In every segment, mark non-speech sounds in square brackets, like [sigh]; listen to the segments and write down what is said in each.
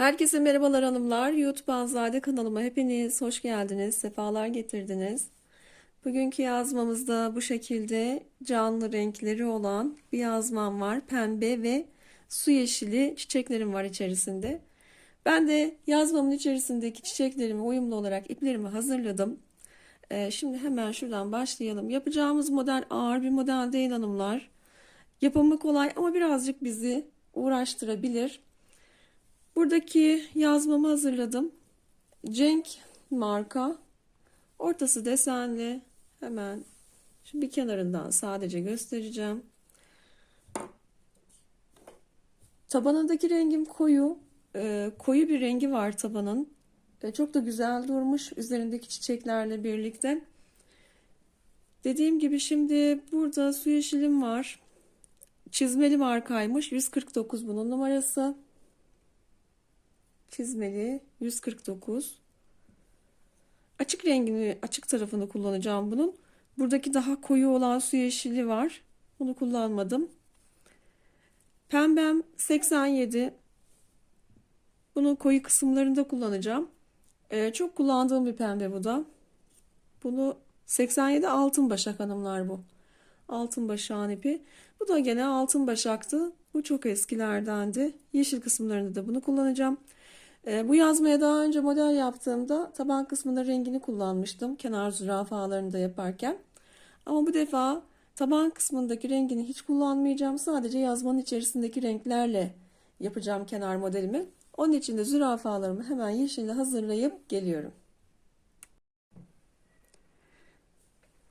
Herkese merhabalar hanımlar. YouTube Anzade kanalıma hepiniz hoş geldiniz, sefalar getirdiniz. Bugünkü yazmamızda bu şekilde canlı renkleri olan bir yazmam var. Pembe ve su yeşili çiçeklerim var içerisinde. Ben de yazmamın içerisindeki çiçeklerime uyumlu olarak iplerimi hazırladım. Ee, şimdi hemen şuradan başlayalım. Yapacağımız model ağır bir model değil hanımlar. Yapımı kolay ama birazcık bizi uğraştırabilir. Buradaki yazmamı hazırladım. Cenk marka. Ortası desenli. Hemen şu bir kenarından sadece göstereceğim. Tabanındaki rengim koyu. Ee, koyu bir rengi var tabanın. Ee, çok da güzel durmuş üzerindeki çiçeklerle birlikte. Dediğim gibi şimdi burada su yeşilim var. Çizmeli markaymış. 149 bunun numarası çizmeli 149 açık rengini açık tarafını kullanacağım bunun. Buradaki daha koyu olan su yeşili var. Bunu kullanmadım. Pembem 87 bunun koyu kısımlarında kullanacağım. Ee, çok kullandığım bir pembe bu da. Bunu 87 altın başak hanımlar bu. Altın başağın ipi. Bu da gene altın başaktı bu çok eskilerdendi. Yeşil kısımlarında da bunu kullanacağım bu yazmaya daha önce model yaptığımda taban kısmında rengini kullanmıştım. Kenar zürafalarını da yaparken. Ama bu defa taban kısmındaki rengini hiç kullanmayacağım. Sadece yazmanın içerisindeki renklerle yapacağım kenar modelimi. Onun için de zürafalarımı hemen yeşille hazırlayıp geliyorum.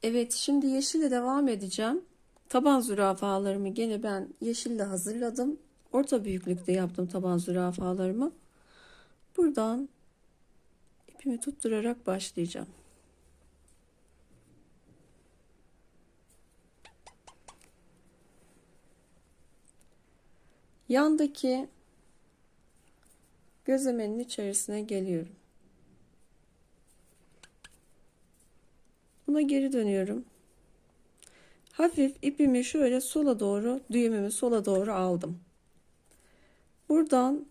Evet şimdi yeşille devam edeceğim. Taban zürafalarımı gene ben yeşille hazırladım. Orta büyüklükte yaptım taban zürafalarımı. Buradan ipimi tutturarak başlayacağım. Yandaki gözlemenin içerisine geliyorum. Buna geri dönüyorum. Hafif ipimi şöyle sola doğru, düğümümü sola doğru aldım. Buradan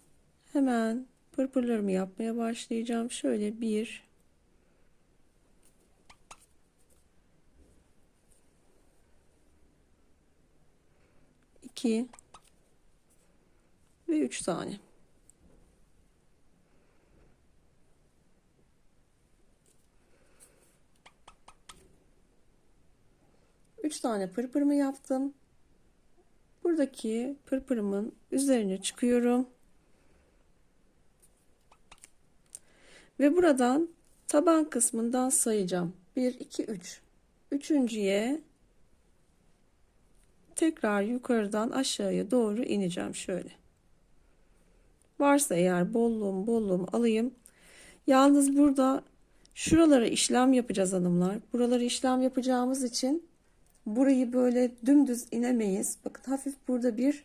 hemen pırpırlarımı yapmaya başlayacağım. Şöyle bir iki ve üç tane. Üç tane pırpırımı yaptım. Buradaki pırpırımın üzerine çıkıyorum. Ve buradan taban kısmından sayacağım. 1, 2, 3. Üçüncüye tekrar yukarıdan aşağıya doğru ineceğim şöyle. Varsa eğer bolluğum bolluğum alayım. Yalnız burada şuralara işlem yapacağız hanımlar. Buraları işlem yapacağımız için burayı böyle dümdüz inemeyiz. Bakın hafif burada bir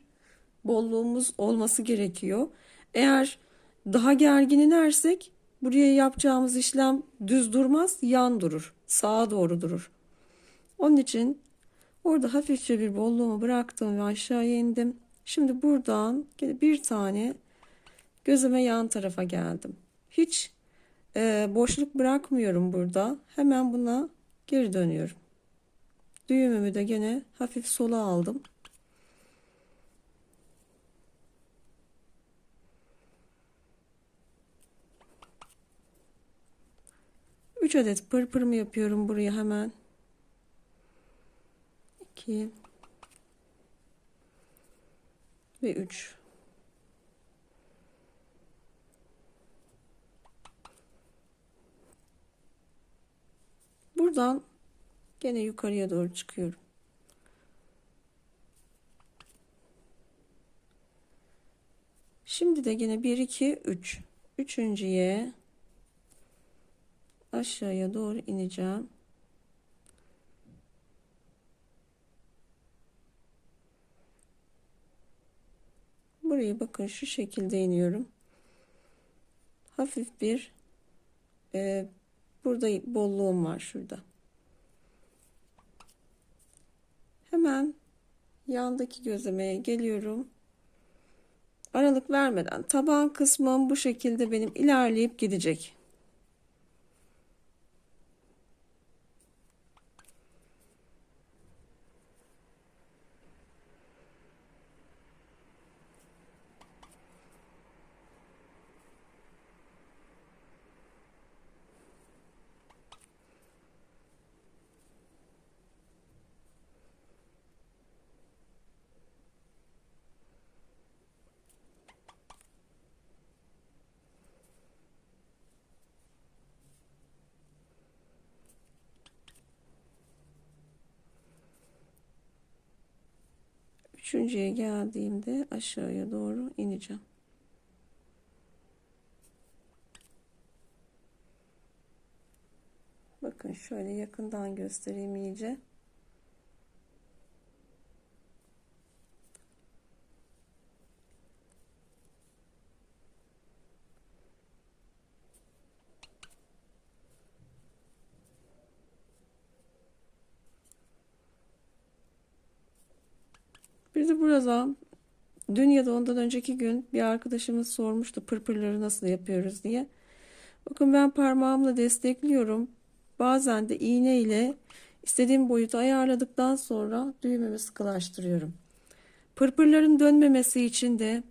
bolluğumuz olması gerekiyor. Eğer daha gergin inersek Buraya yapacağımız işlem düz durmaz, yan durur. Sağa doğru durur. Onun için orada hafifçe bir bolluğumu bıraktım ve aşağıya indim. Şimdi buradan bir tane gözüme yan tarafa geldim. Hiç e, boşluk bırakmıyorum burada. Hemen buna geri dönüyorum. Düğümümü de gene hafif sola aldım. 3 adet pırpırımı yapıyorum buraya hemen. 2 ve 3 Buradan gene yukarıya doğru çıkıyorum. Şimdi de yine 1 2 3 üçüncüye aşağıya doğru ineceğim. Burayı bakın şu şekilde iniyorum. Hafif bir e, burada bolluğum var şurada. Hemen yandaki gözlemeye geliyorum. aralık vermeden taban kısmım bu şekilde benim ilerleyip gidecek. Üçüncüye geldiğimde aşağıya doğru ineceğim. Bakın şöyle yakından göstereyim iyice. Bir de burada dün ya da ondan önceki gün bir arkadaşımız sormuştu pırpırları nasıl yapıyoruz diye. Bakın ben parmağımla destekliyorum. Bazen de iğne ile istediğim boyutu ayarladıktan sonra düğümümü sıkılaştırıyorum. Pırpırların dönmemesi için de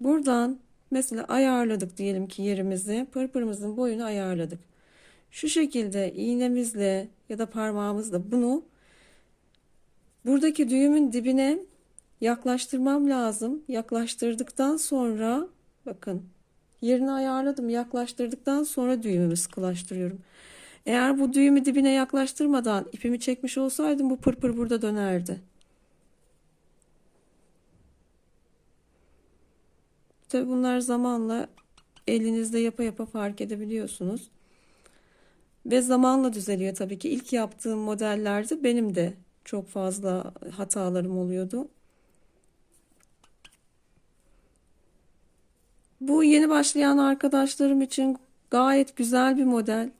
buradan mesela ayarladık diyelim ki yerimizi. Pırpırımızın boyunu ayarladık. Şu şekilde iğnemizle ya da parmağımızla bunu buradaki düğümün dibine yaklaştırmam lazım. Yaklaştırdıktan sonra bakın yerini ayarladım. Yaklaştırdıktan sonra düğümümü sıkılaştırıyorum. Eğer bu düğümü dibine yaklaştırmadan ipimi çekmiş olsaydım bu pırpır burada dönerdi. Tabi bunlar zamanla elinizde yapa yapa fark edebiliyorsunuz. Ve zamanla düzeliyor tabii ki. İlk yaptığım modellerde benim de çok fazla hatalarım oluyordu. Bu yeni başlayan arkadaşlarım için gayet güzel bir model.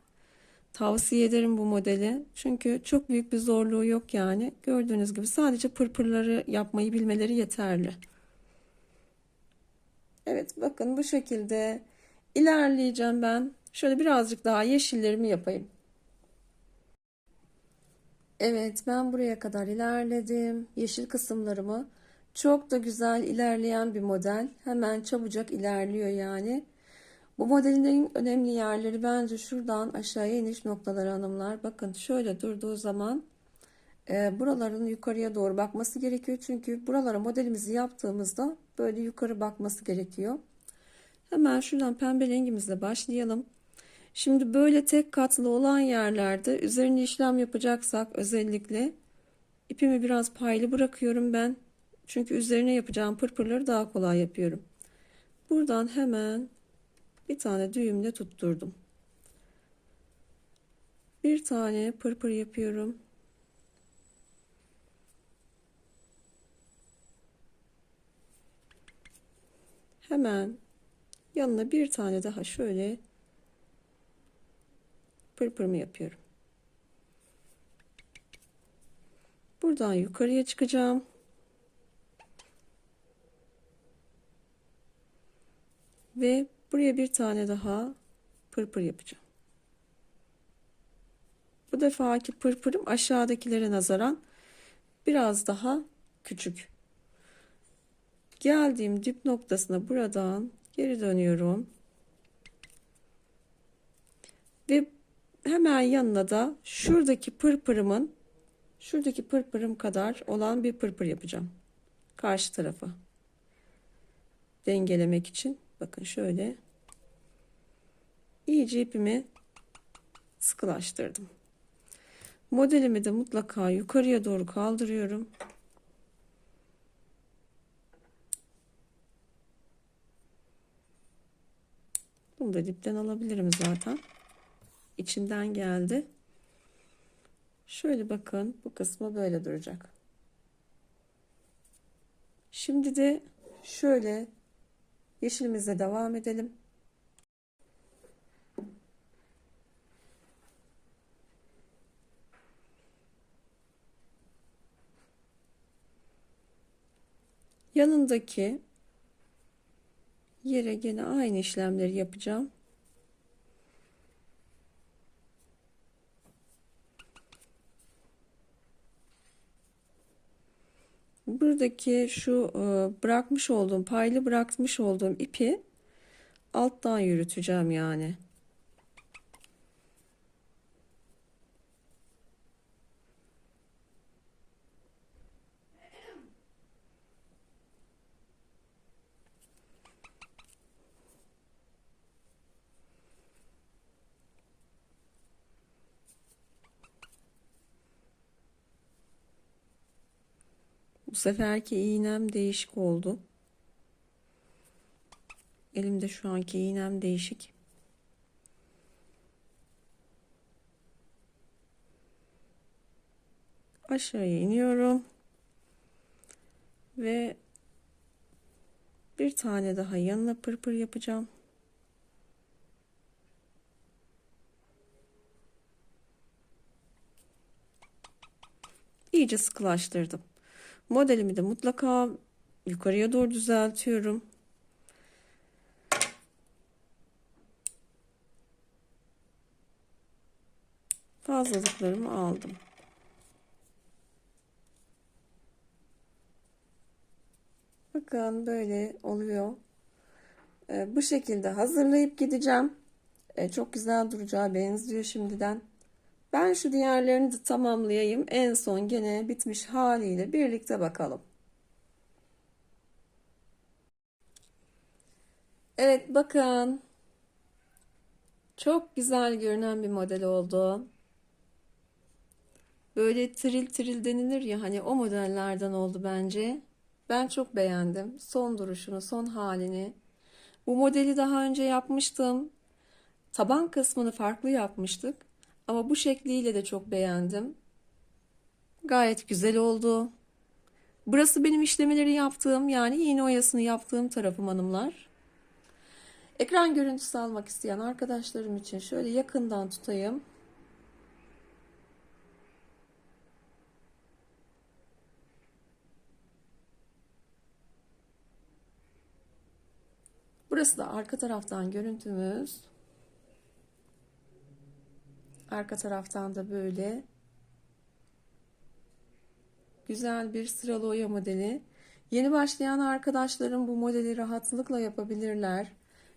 Tavsiye ederim bu modeli. Çünkü çok büyük bir zorluğu yok yani. Gördüğünüz gibi sadece pırpırları yapmayı bilmeleri yeterli. Evet bakın bu şekilde ilerleyeceğim ben. Şöyle birazcık daha yeşillerimi yapayım. Evet ben buraya kadar ilerledim. Yeşil kısımlarımı çok da güzel ilerleyen bir model. Hemen çabucak ilerliyor yani. Bu modelin en önemli yerleri bence şuradan aşağıya iniş noktaları hanımlar. Bakın şöyle durduğu zaman e, buraların yukarıya doğru bakması gerekiyor. Çünkü buralara modelimizi yaptığımızda böyle yukarı bakması gerekiyor. Hemen şuradan pembe rengimizle başlayalım. Şimdi böyle tek katlı olan yerlerde üzerine işlem yapacaksak özellikle ipimi biraz paylı bırakıyorum ben. Çünkü üzerine yapacağım pırpırları daha kolay yapıyorum. Buradan hemen bir tane düğümle tutturdum. Bir tane pırpır yapıyorum. Hemen yanına bir tane daha şöyle pırpırımı yapıyorum. Buradan yukarıya çıkacağım. Ve buraya bir tane daha pırpır yapacağım. Bu defaki pırpırım aşağıdakilere nazaran biraz daha küçük. Geldiğim dip noktasına buradan geri dönüyorum. Ve hemen yanına da şuradaki pırpırımın şuradaki pırpırım kadar olan bir pırpır yapacağım. Karşı tarafa. Dengelemek için. Bakın şöyle. iyice ipimi sıkılaştırdım. Modelimi de mutlaka yukarıya doğru kaldırıyorum. Bunu da dipten alabilirim zaten. İçinden geldi. Şöyle bakın bu kısmı böyle duracak. Şimdi de şöyle yeşilimize devam edelim. Yanındaki Yere gene aynı işlemleri yapacağım. Buradaki şu e, bırakmış olduğum paylı bırakmış olduğum ipi alttan yürüteceğim yani. Bu seferki iğnem değişik oldu. Elimde şu anki iğnem değişik. Aşağıya iniyorum. Ve bir tane daha yanına pırpır yapacağım. İyice sıkılaştırdım. Modelimi de mutlaka yukarıya doğru düzeltiyorum. Fazlalıklarımı aldım. Bakın böyle oluyor. Ee, bu şekilde hazırlayıp gideceğim. Ee, çok güzel duracağı benziyor şimdiden. Ben şu diğerlerini de tamamlayayım. En son gene bitmiş haliyle birlikte bakalım. Evet bakın. Çok güzel görünen bir model oldu. Böyle tril tril denilir ya hani o modellerden oldu bence. Ben çok beğendim. Son duruşunu, son halini. Bu modeli daha önce yapmıştım. Taban kısmını farklı yapmıştık. Ama bu şekliyle de çok beğendim. Gayet güzel oldu. Burası benim işlemeleri yaptığım yani iğne oyasını yaptığım tarafım hanımlar. Ekran görüntüsü almak isteyen arkadaşlarım için şöyle yakından tutayım. Burası da arka taraftan görüntümüz. Arka taraftan da böyle güzel bir sıralı oya modeli. Yeni başlayan arkadaşlarım bu modeli rahatlıkla yapabilirler.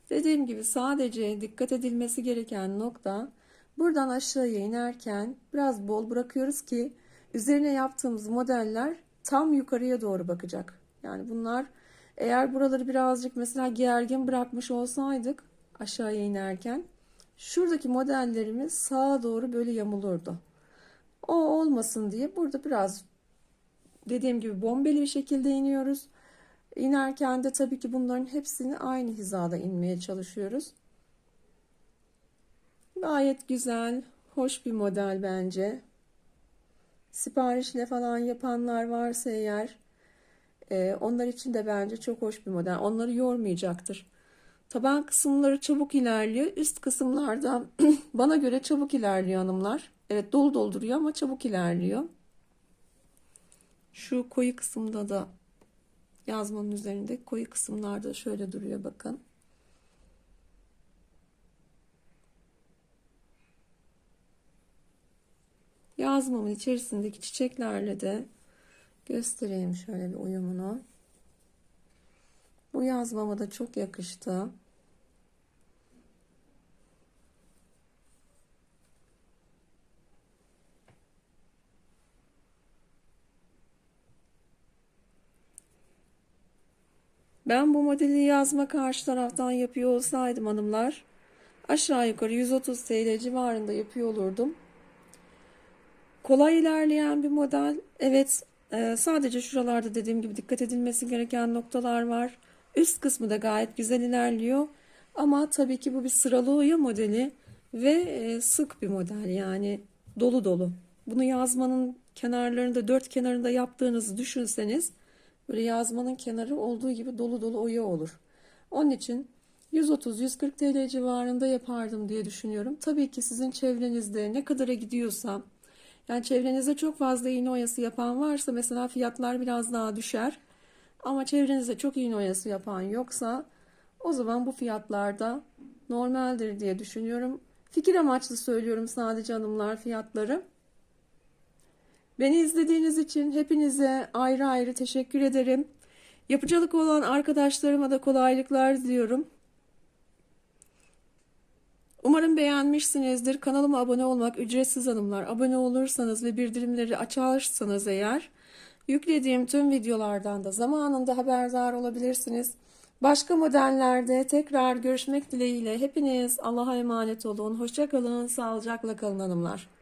Dediğim gibi sadece dikkat edilmesi gereken nokta buradan aşağıya inerken biraz bol bırakıyoruz ki üzerine yaptığımız modeller tam yukarıya doğru bakacak. Yani bunlar eğer buraları birazcık mesela gergin bırakmış olsaydık aşağıya inerken şuradaki modellerimiz sağa doğru böyle yamulurdu. O olmasın diye burada biraz dediğim gibi bombeli bir şekilde iniyoruz. İnerken de tabii ki bunların hepsini aynı hizada inmeye çalışıyoruz. Gayet güzel, hoş bir model bence. Siparişle falan yapanlar varsa eğer e, onlar için de bence çok hoş bir model. Onları yormayacaktır. Taban kısımları çabuk ilerliyor. Üst kısımlarda [clears throat] bana göre çabuk ilerliyor hanımlar. Evet dolu dolduruyor ama çabuk ilerliyor. Şu koyu kısımda da yazmanın üzerinde koyu kısımlarda şöyle duruyor bakın. Yazmamın içerisindeki çiçeklerle de göstereyim şöyle bir uyumunu. Bu yazmama da çok yakıştı. Ben bu modeli yazma karşı taraftan yapıyor olsaydım hanımlar aşağı yukarı 130 TL civarında yapıyor olurdum. Kolay ilerleyen bir model. Evet e, sadece şuralarda dediğim gibi dikkat edilmesi gereken noktalar var. Üst kısmı da gayet güzel ilerliyor. Ama tabii ki bu bir sıralı oya modeli ve e, sık bir model yani dolu dolu. Bunu yazmanın kenarlarında dört kenarında yaptığınızı düşünseniz böyle yazmanın kenarı olduğu gibi dolu dolu oya olur. Onun için 130-140 TL civarında yapardım diye düşünüyorum. Tabii ki sizin çevrenizde ne kadara gidiyorsa yani çevrenizde çok fazla iğne oyası yapan varsa mesela fiyatlar biraz daha düşer. Ama çevrenizde çok iğne oyası yapan yoksa O zaman bu fiyatlarda normaldir diye düşünüyorum. Fikir amaçlı söylüyorum sadece hanımlar fiyatları. Beni izlediğiniz için hepinize ayrı ayrı teşekkür ederim. Yapıcılık olan arkadaşlarıma da kolaylıklar diliyorum. Umarım beğenmişsinizdir. Kanalıma abone olmak ücretsiz hanımlar. Abone olursanız ve bildirimleri açarsanız eğer yüklediğim tüm videolardan da zamanında haberdar olabilirsiniz. Başka modellerde tekrar görüşmek dileğiyle hepiniz Allah'a emanet olun. Hoşça kalın, sağlıcakla kalın hanımlar.